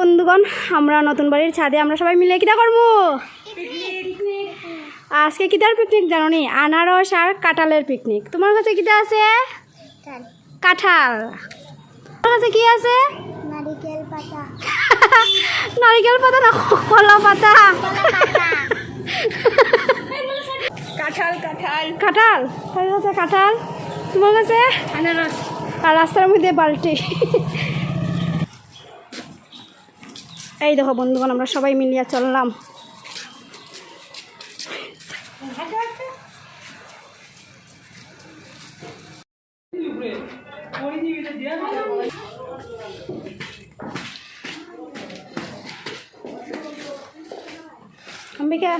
বন্ধুগণ আমরা নতুন বাড়ির ছাদে আমরা সবাই মিলে কিটা করব আজকে কিটার পিকনিক জানো নি আনারস আর কাঁঠালের পিকনিক তোমার কাছে কিটা আছে? কাঁঠাল। তোমার কাছে কি আছে? নারিকেল পাতা। নারিকেল পাতা না কলা পাতা? কাঁঠাল কাঁঠাল। কাঁঠাল? তার কাছে কাঁঠাল? তোমার কাছে? আনারস। আর রাস্তার মধ্যে বালতি। এই দেখো বন্ধুগণ আমরা সবাই মিলিয়ে চললাম। অম্বিকা।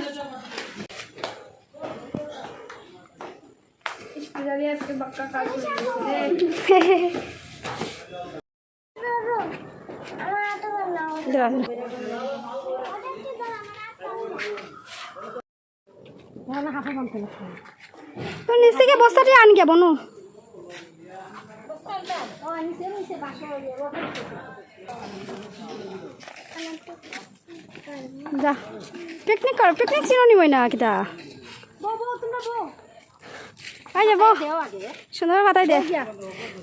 আজকে বাক্কা কাজ তো নিচ থেকে বস্তাটি আন কে বনু। যা। পিকনিক কর, পিকনিক চিনো নিবই না কিতা? আই যাব। সুন্দর ভাতাই দে।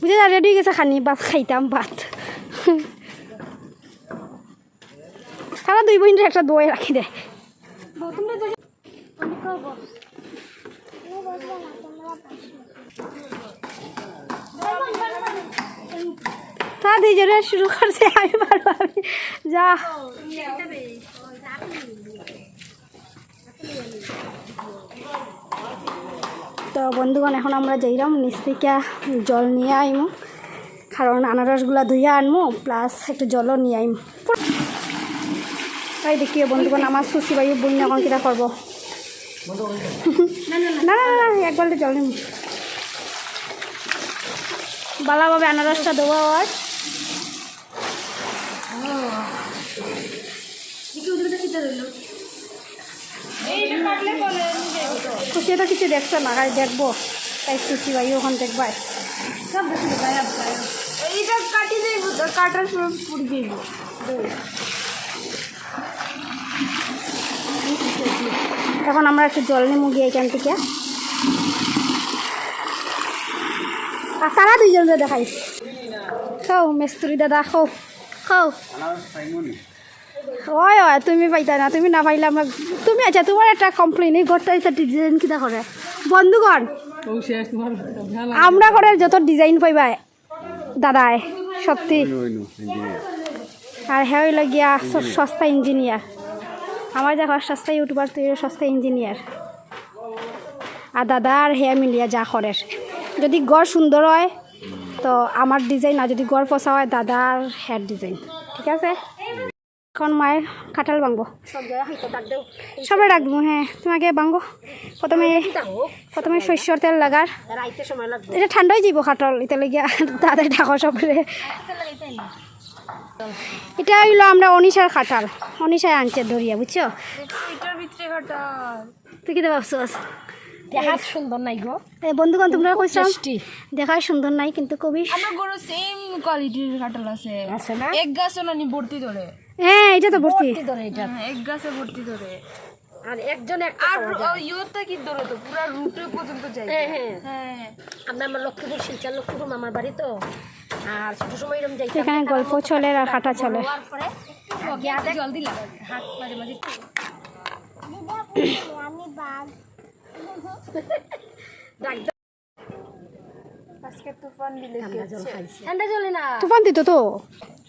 বুঝে যা রেডি গেছে, খানি ভাত, খাইতাম ভাত। তারা দুই বোনের একটা দই রাখি দে। তা দুইজনে শুরু করছে, আমি পারব যা। তো বন্ধুগণ, এখন আমরা যাইলাম নিচ থেকে জল নিয়ে আইমু। কারণ আনারসগুলা ধুইয়া আনমু প্লাস একটু জলও নিয়ে আইমু। তাই দেখিও বন্ধুগণ আমার সুশি বাই বই এখন কিটা করব। না না না। না এক বালতি জল নিম ভালোভাবে আনারসটা দেবো আর খুশি তো কিছু দেখছ না গাই দেখব। তাই খুশি ভাই ওখান দেখবাই এইটা কাটি দেব কাটার সময় পুড়ি দেব। এখন আমরা একটু জল নিমু গিয়ে এখান থেকে। আর তারা দুইজনকে দেখাই। খাও, মেস্তুরি দাদা, খাও খাও। ওই ওই, তুমি পাইতা না, তুমি না পাইলে আমরা তুমি আচ্ছা তোমার একটা কমপ্লেন এই ঘরটা একটা ডিজাইন কিটা করে বন্ধুগণ, আমরা ঘরের যত ডিজাইন পাইবা দাদায় সত্যি। আর হ্যাঁ হইল গিয়া স- সস্তা ইঞ্জিনিয়ার আমার দেখো সস্তা ইউটিউবার তুই সস্তা ইঞ্জিনিয়ার আর দাদা আর হেয়া মিলিয়া যা করে যদি গড় সুন্দর হয় তো আমার ডিজাইন আর যদি গড় পচা হয় দাদা আর হেয়ার ডিজাইন ঠিক আছে? এখন মায়ের কাঁঠাল ভাঙবো। সবাই রাখব হ্যাঁ। তোমাকে ভাঙবো? প্রথমে প্রথমে শস্যর তেল লাগার। এটা ঠান্ডা হয়ে যাব কাঁঠাল এটা লেগে দাদা ঢাকা সবরে। এটা হইল আমরা অনিশার খাটাল। অনিশায় আনছে ধরিয়া বুঝছ? তুই কি ভাবছ দেখার সুন্দর নাই গো। এই বন্ধুগণ তোমরা কইছো? দেখায় সুন্দর নাই কিন্তু কবি আমার গরু সেম কোয়ালিটির কাটাল আছে। আছে না? এক গাছও নানি ভর্তি ধরে। হ্যাঁ এটা তো ভর্তি। ধরে এটা এক গাছে ভর্তি ধরে। আর একজন আর ইয়োটা কি ধরে তো? পুরো রুটে পর্যন্ত যায় হ্যাঁ আমরা আমার লক্ষ্মীপুর শিলচার লক্ষ্মীপুর মামার বাড়ি তো। আর ছোট সময় এরকম যাই সেখানে গল্প চলে আর হাঁটা চলে। তারপরে গিয়াতে হাত মাঝে মাঝে একটু। আজকে তুফান দিলে ঠান্ডা জলে না তুফান দিত তো?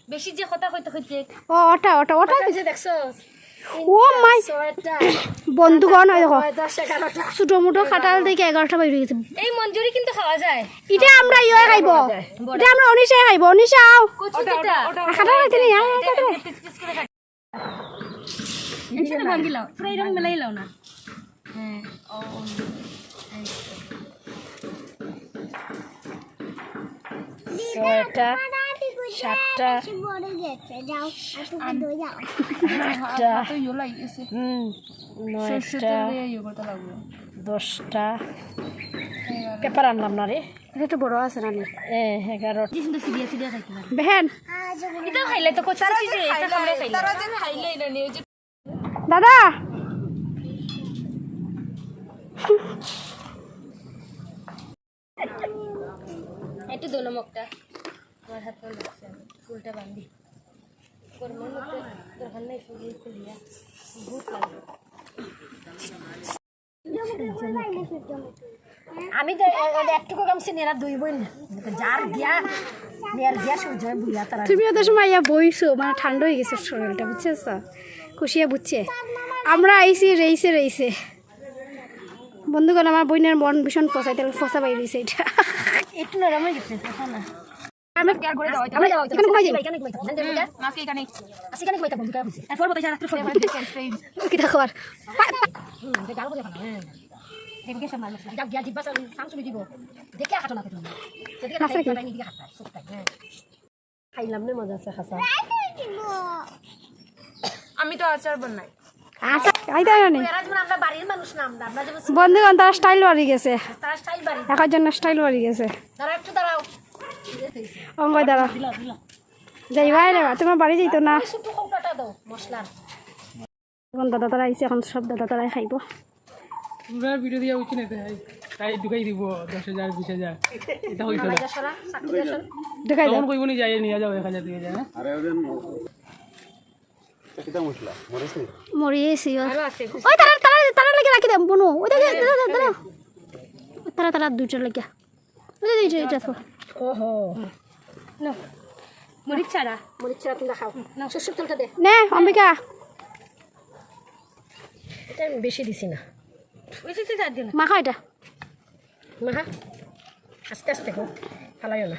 বেশি যে কথা কইতে হইছে ও ওটা ওটা ওটা দেখছ ও মাই বন্ধুগণ ওই দেখো ছোটো মোটো দেখে এগারোটা বাইরে গেছে এই মঞ্জুরি কিন্তু খাওয়া যায় এটা আমরা ইয়ে খাইব এটা আমরা অনিশায় খাইব অনিশা আও কচু যেটা কাঁঠাল খাইতে নি আয়, সাতটা আটটা। নয়টা। দশটা। পেপার আনলাম না রে। এটা বড় আছে না এগারো বেহেন দাদা! একটু দো নমকটা আমার হাত পা লাগছে ফুলটা বান্ধি। কর্মের মধ্যে দরকার নেই ফুল খুলিয়া ভূত লাগে। আমি তো একটুকু কামছি নেরা দুই বই না যার গিয়া নেয়ার গিয়া সূর্য বুঝা তারা তুমি ওদের সময় ইয়া বইছো মানে ঠান্ডা হয়ে গেছে শরীরটা বুঝছিস খুশিয়া বুঝছে। আমরা আইছি রেইছে রেইছে। বন্ধুগণ আমার বইনের মন ভীষণ ফসাই তাহলে ফসা পাই রয়েছে এটা। একটু নরম হয়ে গেছে না। আমরা আমরা আমরা এখানে ঘুমাই যাই এখানে ঘুমাইতাম মাছকে এখানে আসি এখানে ঘুমাইতাম বুঝা বুঝি এরপর বতাই রাত্রে ফোন কি দেখো আর? গাল বলে খানা এদিকে সামনে এটা গিয়া জিব্বা সামসুমি দিব। দেখে হাঁটো না তুমি। সেদিকে খাসা কি? খাই নিদিকে সত্যি হ্যাঁ। খাইলাম না মজা আছে খাসা আমি তো আচার বানাই। আচ্ছা বন্ধুগণ তারা স্টাইল বাড়ি গেছে। তারা স্টাইল বাড়ি। একার জন্য স্টাইল বাড়ি গেছে। তারা একটু দাঁড়াও। অঙ্গয় দাঁড়া। দিলা দিলা যাইবাই রে তোমার বাড়ি যাইতো না। ছোট কৌটাটা দাও মশলার এখন দাদা তারা আইসে এখন সব দাদা তারাই খাইব। পুরা ভিডিও দিয়া উঠি না তাই তাই ঢুকাই দিব দশ হাজার বিশ হাজার। এটা হইতো না। যা সরা চাকরি যা সরা দেখাই দাও। তখন কইব নি যাই নিয়ে যাও এক হাজার দুই হাজার? মরিয়েছি ওই তারা তারা তারা লেগে রাখি দাম বনু। ওই দেখে দাদা দাদা দাদা। তারা তারা দুইটা লেগে ওই ওহো। মরিচ ছাড়া। মরিচ ছাড়া তুমি খাও না শস্য তেলটা দে। নে অম্বিকা। এটা আমি বেশি দিছি না। বেশি দিছি আর দিন মাখা এটা। মা হা আস্তে আস্তে গো ফালাইও না।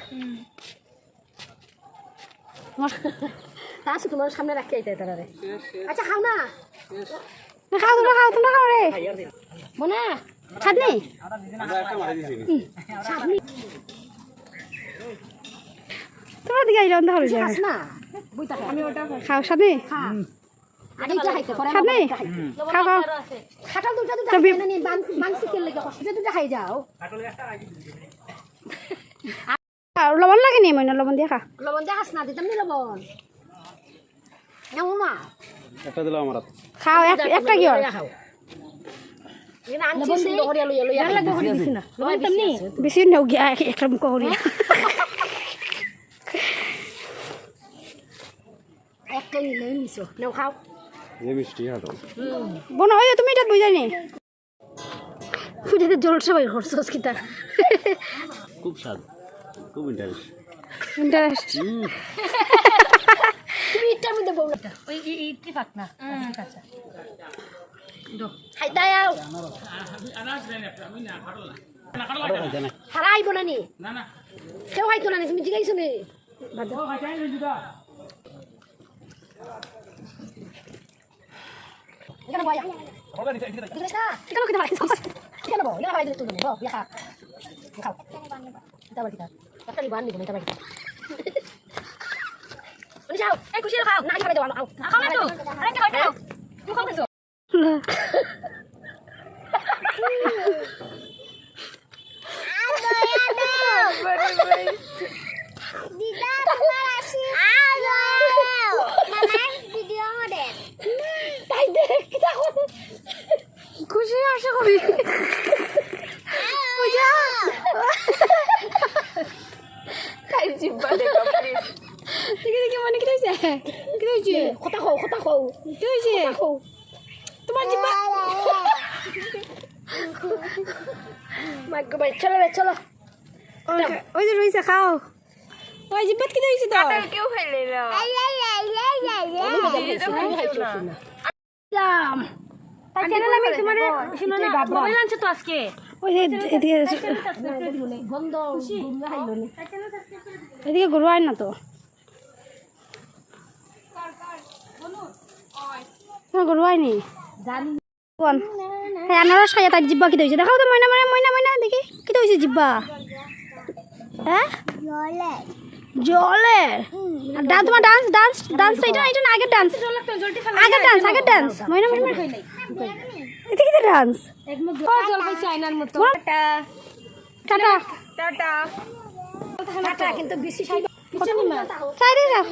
তা তোমার সামনে রাখি আইতে তারা রে। আচ্ছা খাও না। না, খাও তোমরা খাও তোমরা খাও রে। বোনা ছাদনি? তোমরা দিকে না বইটা খা। খাও খাও খাটাল দুটা দুটা খাই না মাংস কেলে লেগে দুটা খাই যাও লবণ লাগে নি মইনা লবণ দিয়ে খা লবণ না দিতাম নি লবণ নেও মা একটা দিলাম আমার খাও একটা কি হয় বেশি নেও গিয়া একটা মুখ করিয়া বোন ওই তুমি এটা বুঝাই নি ফুটাতে জল সবাই করছোস কিতা খুব স্বাদ খুব ইন্টারেস্ট ইন্টারেস্ট তুমি এটা আমি দেবো ওই ইটি পাক না তুমি জিগাইছো না এখানে বো এখানে খাই দিলে তুমি বো ইয়া খা। খাও। এটা বাড়ি একটা লিবান নিবো, এটা বাড়ি খুশি খাও। না খাই দাও আও খাও। না তো আরে খাও খাও। তুমি খাও কিছু তাই দেখ কি দেখো খুশি আশা করি পূজা খাই জিব্বা দেখা প্লিজ দেখি দেখি মানে কি হয়েছে কি হয়েছে কথা খাও কথা খাও কি হয়েছে তোমার জিব্বা মাইক ভাই চলো রে চলো ওই- ওই যে রয়েছে খাও ওই জিব্বাত কি হয়েছে তো কেউ খাইলে না তাই চ্যানেল আমি তোমার মোবাইল আনছে তো আজকে। ওই এদিকে নি। এদিকে আয় না তো। কোন হ্যাঁ আনারস খাইয়া তার জিব্বা কি হয়েছে দেখাও তো ময়না ময়না ময়না ময়না দেখি। কি হয়েছে জিব্বা? হ্যাঁ? জলে? ডান্স তোমার ডান্স ডান্স ডান্স এটা এটা না আগের ডান্স আগের ডান্স আগের ডান্স ময়না ময়না। এটা কি ডান্স জল পাইছে আয়নার মতো। এটা টাটা। টাটা। টাটা। কিন্তু বেশি সাইড সাইডে যাও।